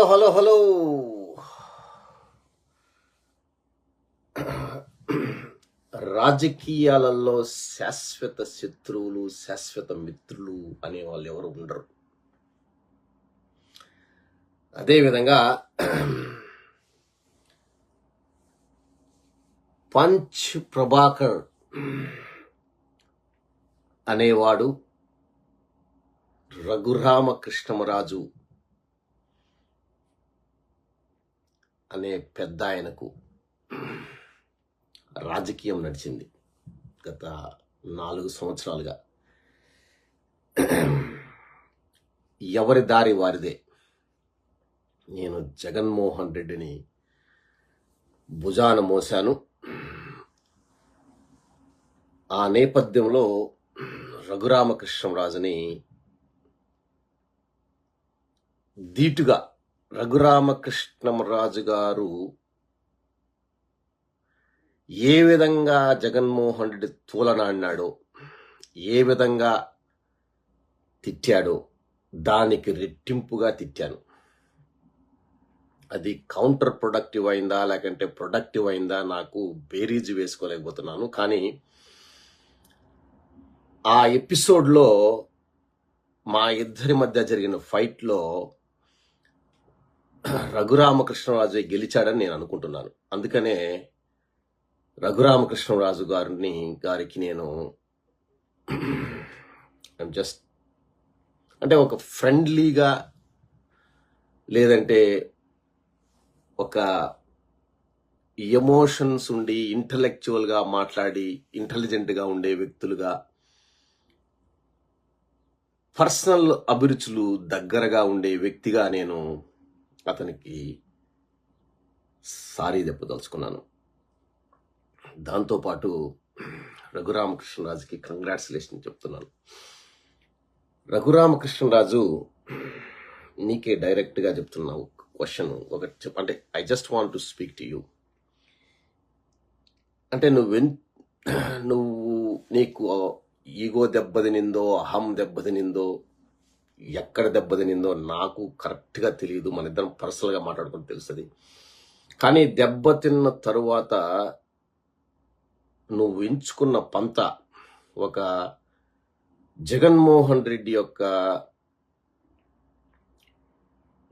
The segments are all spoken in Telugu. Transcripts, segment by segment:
Hello hello hello. రాజకీయాలలో శాశ్వత శత్రువులు శాశ్వత మిత్రులు అనే వాళ్ళు ఎవరు ఉండరు. అదేవిధంగా పంచ్ ప్రభాకర్ అనేవాడు రఘురామకృష్ణమరాజు అనే పెద్ద ఆయనకు రాజకీయం నడిచింది గత నాలుగు సంవత్సరాలుగా. ఎవరి దారి వారిదే? నేను జగన్మోహన్ రెడ్డిని భుజాన మోశాను. ఆ నేపథ్యంలో రఘురామకృష్ణరాజుని ధీటుగా రఘురామకృష్ణరాజు గారు ఏ విధంగా జగన్మోహన్ రెడ్డి తూలనాడినాడో ఏ విధంగా తిట్టాడో దానికి రెట్టింపుగా తిట్టాను. అది కౌంటర్ ప్రొడక్టివ్ అయిందా లేకంటే ప్రొడక్టివ్ అయిందా నాకు బేరీజ్ వేసుకోలేకపోతున్నాను. కానీ ఆ ఎపిసోడ్లో మా ఇద్దరి మధ్య జరిగిన ఫైట్లో రఘురామకృష్ణరాజు గెలిచాడని నేను అనుకుంటున్నాను. అందుకనే రఘురామకృష్ణరాజు గారిని గారికి నేను జస్ట్ అంటే ఒక ఫ్రెండ్లీగా లేదంటే ఒక ఎమోషన్స్ ఉండి ఇంటలెక్చువల్గా మాట్లాడి ఇంటెలిజెంట్గా ఉండే వ్యక్తులుగా పర్సనల్ అభిరుచులు దగ్గరగా ఉండే వ్యక్తిగా నేను అతనికి సారీ దెబ్బదలుచుకున్నాను దాంతోపాటు రఘురామకృష్ణరాజుకి కంగ్రాట్యులేషన్ చెప్తున్నాను. రఘురామకృష్ణరాజు నీకే డైరెక్ట్గా చెప్తున్నా ఒక క్వశ్చన్ ఒకటి చెప్ అంటే I just want to speak to you అంటే నువ్వు నువ్వు నీకు ఈగో దెబ్బతినిందో అహం దెబ్బతినిందో ఎక్కడ దెబ్బతినిందో నాకు కరెక్ట్గా తెలియదు మన ఇద్దరం పర్సనల్గా మాట్లాడుకుని తెలుస్తుంది. కానీ దెబ్బతిన్న తరువాత నువ్వు ఎంచుకున్న పంత ఒక జగన్మోహన్ రెడ్డి యొక్క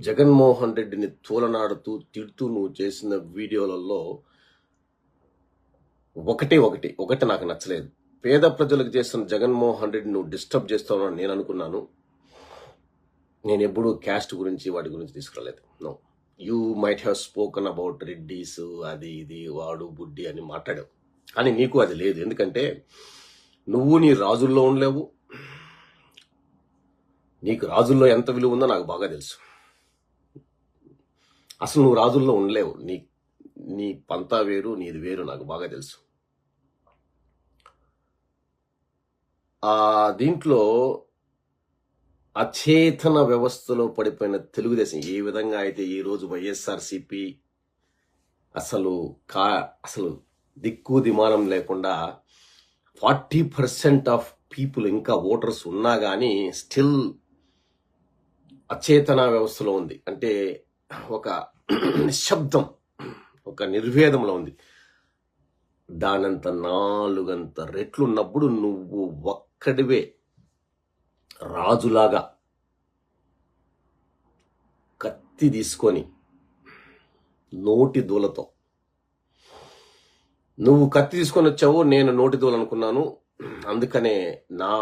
జగన్మోహన్ రెడ్డిని తూలనాడుతూ తిడుతూ నువ్వు చేసిన వీడియోలలో ఒకటి ఒకటి ఒకటి నాకు నచ్చలేదు. పేద ప్రజలకు చేస్తున్న జగన్మోహన్ రెడ్డి నువ్వు డిస్టర్బ్ చేస్తావు నేను అనుకున్నాను. నేను ఎప్పుడూ క్యాస్ట్ గురించి వాటి గురించి తీసుకురాలేదు. No. You might have spoken about Reddys అది ఇది వాడు బుడ్డి అని మాట్లాడావు. కానీ నీకు అది లేదు. ఎందుకంటే నువ్వు నీ రాజుల్లో ఉండలేవు. నీకు రాజుల్లో ఎంత విలువ ఉందో నాకు బాగా తెలుసు. అసలు నువ్వు రాజుల్లో ఉండలేవు. నీ నీ పంతా వేరు నీది వేరు నాకు బాగా తెలుసు. ఆ దీంట్లో అచేతన వ్యవస్థలో పడిపోయిన తెలుగుదేశం ఏ విధంగా అయితే ఈరోజు వైఎస్ఆర్సిపి అసలు కా అసలు దిక్కు దిమానం లేకుండా ఫార్టీ పర్సెంట్ ఆఫ్ పీపుల్ ఇంకా ఓటర్స్ ఉన్నా కానీ స్టిల్ అచేతన వ్యవస్థలో ఉంది. అంటే ఒక నిశ్శబ్దం ఒక నిర్వేదంలో ఉంది. దానంత నాలుగంత రెట్లు ఉన్నప్పుడు నువ్వు ఒక్కడివే రాజులాగా కత్తి తీసుకొని నోటి దూలతో. నువ్వు కత్తి తీసుకొని వచ్చావు నేను నోటి దూలు అనుకున్నాను. అందుకనే నా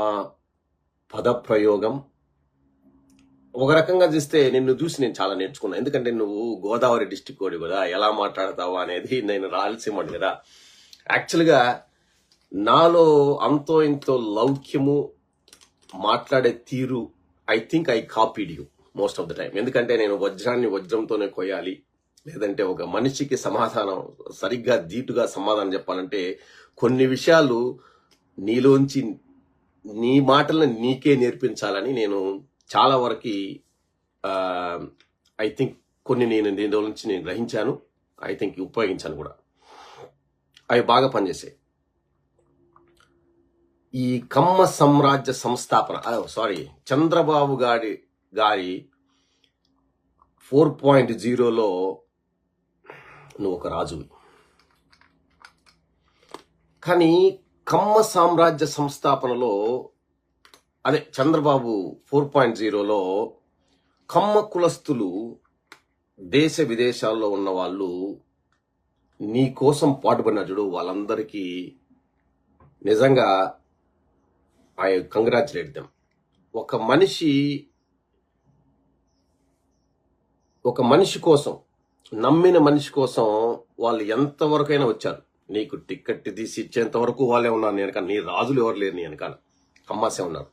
పదప్రయోగం ఒక రకంగా చూస్తే నిన్ను చూసి నేను చాలా నేర్చుకున్నాను ఎందుకంటే నువ్వు గోదావరి డిస్టిక్ కోడి కదా ఎలా మాట్లాడతావు అనేది నేను రాయలసీమని కదా. యాక్చువల్గా నాలో అంతో ఇంతో లౌక్యము మాట్లాడే తీరు I think I copied you most of the time ఎందుకంటే నేను వజ్రాన్ని వజ్రంతోనే కొయ్యాలి లేదంటే ఒక మనిషికి సమాధానం సరిగ్గా ధీటుగా సమాధానం చెప్పాలంటే కొన్ని విషయాలు నీలోంచి నీ మాటలను నీకే నేర్పించాలని నేను చాలా వరకు ఐ థింక్ కొన్ని నేను దీని నుంచి నేను గ్రహించాను. ఐ థింక్ ఉపయోగించాను కూడా. అవి బాగా పనిచేసాయి. ఈ కమ్మ సామ్రాజ్య సంస్థాపన సారీ చంద్రబాబు గారి గారి ఫోర్ పాయింట్ జీరోలో నువ్వు ఒక రాజువి. కానీ కమ్మ సామ్రాజ్య సంస్థాపనలో అదే చంద్రబాబు ఫోర్ పాయింట్ జీరోలో కమ్మ కులస్తులు దేశ విదేశాల్లో ఉన్న వాళ్ళు నీ కోసం పాటుపడిన చూడు వాళ్ళందరికీ నిజంగా ఐ కంగ్రాచులేట్ దెమ్ ఒక మనిషి ఒక మనిషి కోసం నమ్మిన మనిషి కోసం వాళ్ళు ఎంతవరకైనా వచ్చారు. నీకు టిక్కెట్ తీసి ఇచ్చేంత వరకు వాళ్ళే ఉన్నారు. నేను వెనకాల నీ రాజులు ఎవరు లేరు నీ వెనకాల. అమ్మాసే ఉన్నారు.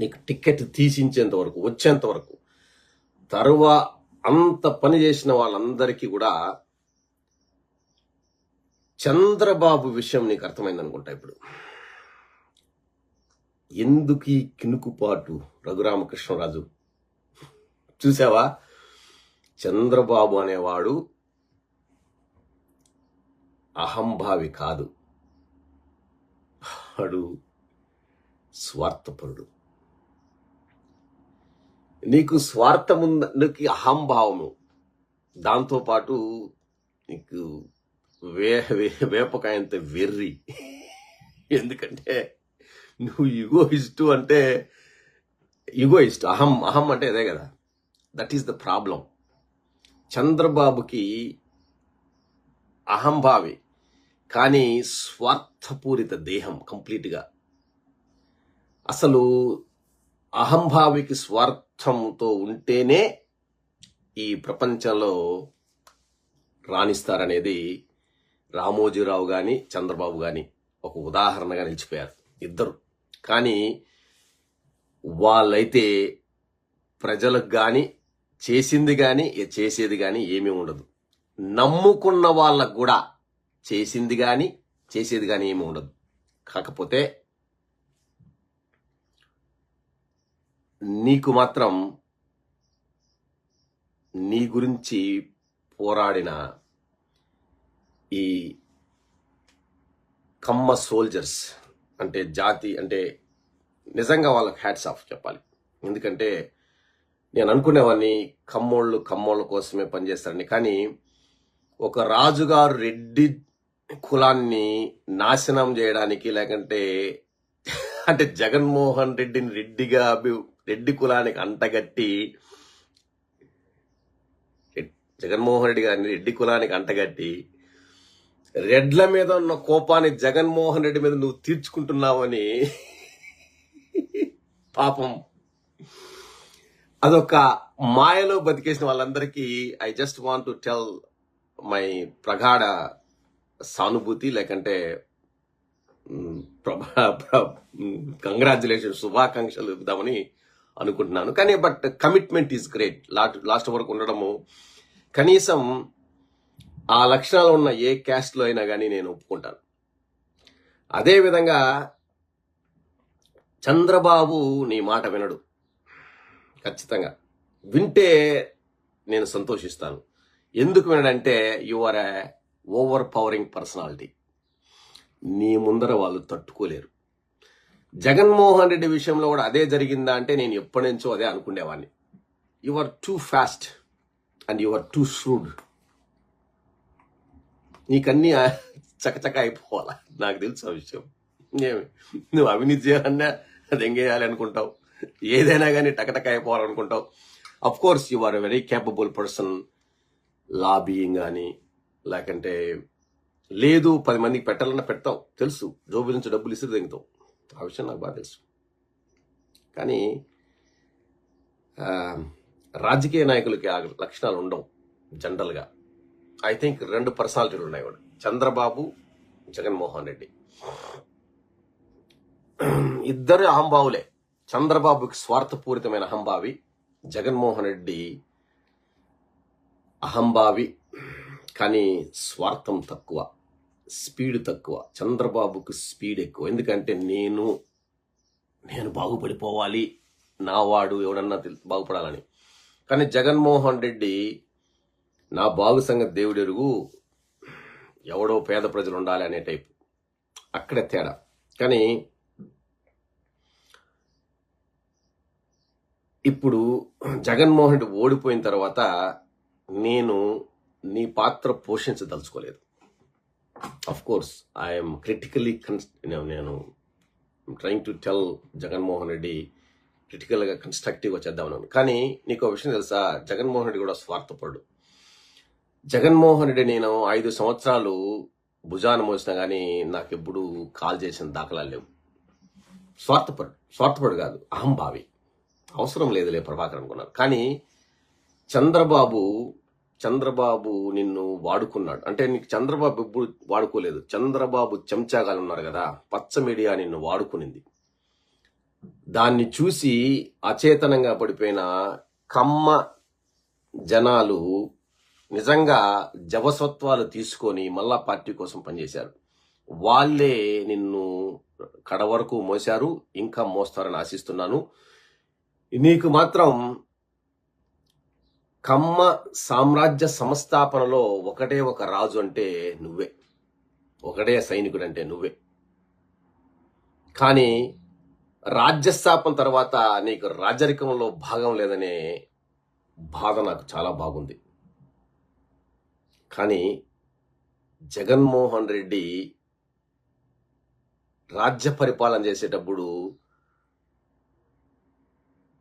నీకు టిక్కెట్ తీసించేంత వరకు వచ్చేంత వరకు తరువా అంత పని చేసిన వాళ్ళందరికీ కూడా చంద్రబాబు విషయం నీకు అర్థమైంది అనుకుంటా ఇప్పుడు. ఎందుకు ఈ కినుకుపాటు రఘురామకృష్ణరాజు? చూసావా చంద్రబాబు అనేవాడు అహంభావి కాదు. వాడు స్వార్థపరుడు. నీకు స్వార్థముందుకి అహంభావము. దాంతోపాటు నీకు వే- వేపకాయంత వెర్రి. ఎందుకంటే నువ్వు యుగోయిస్టు అంటే యుగోయిస్ట్ అహం అహం అంటే అదే కదా. దట్ ఈస్ ద ప్రాబ్లం చంద్రబాబుకి అహంభావి కానీ స్వార్థపూరిత దేహం కంప్లీట్గా. అసలు అహంభావికి స్వార్థంతో ఉంటేనే ఈ ప్రపంచంలో రాణిస్తారనేది రామోజీరావు కానీ చంద్రబాబు కానీ ఒక ఉదాహరణగా నిలిచిపోయారు ఇద్దరు. కానీ వాళ్ళైతే ప్రజలకు కానీ చేసింది కానీ చేసేది కానీ ఏమీ ఉండదు. నమ్ముకున్న వాళ్ళకు కూడా చేసింది కానీ చేసేది కానీ ఏమీ ఉండదు. కాకపోతే నీకు మాత్రం నీ గురించి పోరాడిన ఈ కమ్మ సోల్జర్స్ అంటే జాతి అంటే నిజంగా వాళ్ళకి హ్యాట్స్ ఆఫ్ చెప్పాలి. ఎందుకంటే నేను అనుకునేవాడిని కమ్మోళ్ళు కమ్మోళ్ళ కోసమే పనిచేస్తారని. కానీ ఒక రాజుగారు రెడ్డి కులాన్ని నాశనం చేయడానికి లేకంటే అంటే జగన్మోహన్ రెడ్డిని రెడ్డిగా అభి- రెడ్డి కులానికి అంటగట్టి జగన్మోహన్ రెడ్డి గారిని రెడ్డి కులానికి అంటగట్టి రెడ్ల మీద ఉన్న కోపాన్ని జగన్మోహన్ రెడ్డి మీద నువ్వు తీర్చుకుంటున్నావని పాపం. అదొక మాయలో బతికేసిన వాళ్ళందరికీ I just want to tell my ప్రగాఢ సానుభూతి లేకంటే కంగ్రాచులేషన్ శుభాకాంక్షలు ఇద్దామని అనుకుంటున్నాను. కానీ but commitment is great last last వరకు ఉండడము కనీసం ఆ లక్షణాలు ఉన్న ఏ క్యాస్ట్లో అయినా కానీ నేను ఒప్పుకుంటాను. అదేవిధంగా చంద్రబాబు నీ మాట వినడు. ఖచ్చితంగా. వింటే నేను సంతోషిస్తాను. ఎందుకు వినడంటే you are a over powering personality. నీ ముందర వాళ్ళు తట్టుకోలేరు. జగన్మోహన్ రెడ్డి విషయంలో కూడా అదే జరిగిందా అంటే నేను ఎప్పటి నుంచో అదే అనుకునేవాడిని you are too fast and you are too shrewd నీకన్నీ చకచక అయిపోవాలా? నాకు తెలుసు ఆ విషయం. ఏమి? నువ్వు అవినీతి చేయాలన్నా అది ఎంగేయాలి అనుకుంటావు. ఏదైనా కానీ టకటక అయిపోవాలనుకుంటావు. Of course you are a very capable person lobbying కానీ లేకంటే లేదు పది మందికి పెట్టాలన్నా పెడతావు. తెలుసు. జోబు నుంచి డబ్బులు ఇస్తే తెగుతావు ఆ విషయం నాకు బాగా తెలుసు. కానీ రాజకీయ నాయకులకి ఆ లక్షణాలు ఉండవు జనరల్గా. ఐ థింక్ రెండు పర్సనాలిటీలు ఉన్నాయి వాడు. చంద్రబాబు జగన్మోహన్ రెడ్డి. ఇద్దరు అహంభావులే చంద్రబాబుకి స్వార్థపూరితమైన అహంభావి జగన్మోహన్ రెడ్డి అహంభావి కానీ స్వార్థం తక్కువ స్పీడ్ తక్కువ. చంద్రబాబుకు స్పీడ్ ఎక్కువ. ఎందుకంటే నేను నేను బాగుపడిపోవాలి. నా వాడు ఎవడన్నా బాగుపడాలని. కానీ జగన్మోహన్ రెడ్డి నా బాగు సంగతి దేవుడు ఎరుగు ఎవడో పేద ప్రజలు ఉండాలి అనే టైప్. అక్కడే తేడా. కానీ ఇప్పుడు జగన్మోహన్ రెడ్డి ఓడిపోయిన తర్వాత నేను నీ పాత్ర పోషించదలుచుకోలేదు. అఫ్ కోర్స్ ఐఎమ్ క్రిటికలీ నేను trying to tell Jaganmohan Reddy క్రిటికల్గా కన్స్ట్రక్టివ్గా చేద్దామన్నాను కానీ నీకు ఒక విషయం తెలుసా? జగన్మోహన్ రెడ్డి కూడా స్వార్థపడు జగన్మోహన్ రెడ్డి నేను ఐదు సంవత్సరాలు భుజాన మోసినా కానీ నాకు ఎప్పుడు కాల్ చేసిన దాఖలాలు లేవు. స్వార్థపడు స్వార్థపడు కాదు అహంభావి. అవసరం లేదులే ప్రభాకర్ అనుకున్నారు. కానీ చంద్రబాబు చంద్రబాబు నిన్ను వాడుకున్నాడు. అంటే నీకు చంద్రబాబు ఎప్పుడు వాడుకోలేదు. చంద్రబాబు చెంచాగాలు ఉన్నారు కదా పచ్చ మీడియా నిన్ను వాడుకునింది. దాన్ని చూసి అచేతనంగా పడిపోయిన కమ్మ జనాలు నిజంగా జవసత్వాలు తీసుకొని మళ్ళా పార్టీ కోసం పనిచేశారు. వాళ్ళే నిన్ను కడ వరకు మోశారు ఇంకా మోస్తారని ఆశిస్తున్నాను. నీకు మాత్రం కమ్మ సామ్రాజ్య సంస్థాపనలో ఒకటే ఒక రాజు అంటే నువ్వే. ఒకటే సైనికుడు అంటే నువ్వే. కానీ రాజ్యస్థాపన తర్వాత నీకు రాజరికంలో భాగం లేదనే బాధ నాకు చాలా బాగుంది. కానీ జగన్మోహన్ రెడ్డి రాజ్య పరిపాలన చేసేటప్పుడు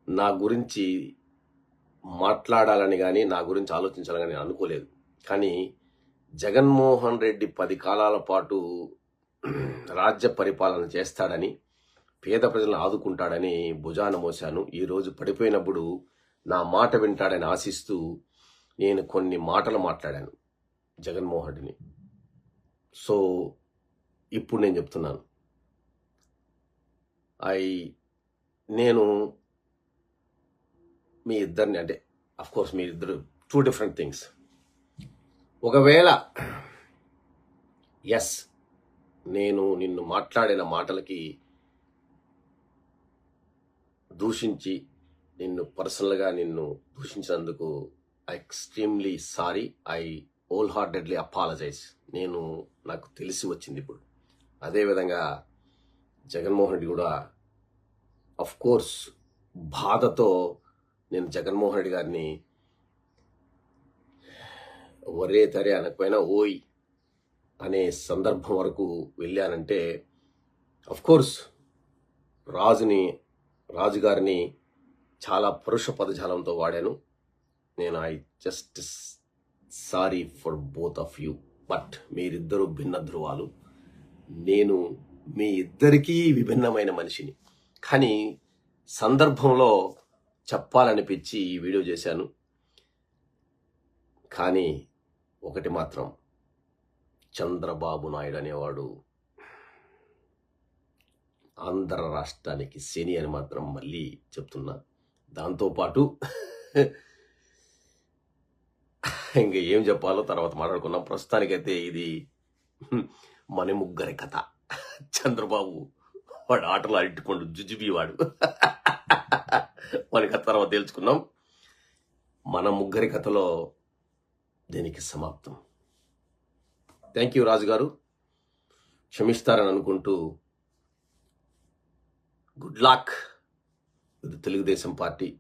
నా గురించి మాట్లాడాలని కానీ నా గురించి ఆలోచించాలని కానీ అనుకోలేదు. కానీ జగన్మోహన్ రెడ్డి పది కాలాల పాటు రాజ్య పరిపాలన చేస్తాడని పేద ప్రజలను ఆదుకుంటాడని భుజాన మోశాను. ఈరోజు పడిపోయినప్పుడు నా మాట వింటాడని ఆశిస్తూ నేను కొన్ని మాటలు మాట్లాడాను. జగన్మోహన్ రెడ్డిని. సో ఇప్పుడు నేను చెప్తున్నాను. ఐ నేను మీ ఇద్దరిని అంటే అఫ్ కోర్స్ మీ ఇద్దరు టూ డిఫరెంట్ థింగ్స్ ఒకవేళ ఎస్ నేను నిన్ను మాట్లాడిన మాటలకి దూషించి నిన్ను పర్సనల్గా నిన్ను దూషించినందుకు extremely sorry I whole heartedly apologize నేను నాకు తెలిసి వచ్చింది ఇప్పుడు. అదేవిధంగా జగన్మోహన్ రెడ్డి కూడా అఫ్ కోర్స్ బాధతో నేను జగన్మోహన్ రెడ్డి గారిని ఒరే తరే అనకపోయినా ఓయ్ అనే సందర్భం వరకు వెళ్ళానంటే అఫ్ కోర్స్ రాజుని రాజుగారిని చాలా పరుష పదజాలంతో వాడాను. నేను I just sorry for both of you but మీరిద్దరూ భిన్న ధృవాలు. నేను మీ ఇద్దరికీ విభిన్నమైన మనిషిని. కానీ సందర్భంలో చెప్పాలనిపించి ఈ వీడియో చేశాను. కానీ ఒకటి మాత్రం చంద్రబాబు నాయుడు అనేవాడు ఆంధ్ర రాష్ట్రానికి శని అని మాత్రం మళ్ళీ చెప్తున్నా. దాంతోపాటు ఇంకా ఏం చెప్పాలో తర్వాత మాట్లాడుకున్నాం ప్రస్తుతానికైతే ఇది మన ముగ్గురి కథ. చంద్రబాబు వాడు ఆటలు అట్టుకోండు జుజుబి వాడు. మనకి కథ తర్వాత తెలుసుకున్నాం మన ముగ్గురి కథలో దీనికి సమాప్తం. థ్యాంక్ యూ రాజు గారు క్షమిస్తారని అనుకుంటూ good luck with Telugu Desam party.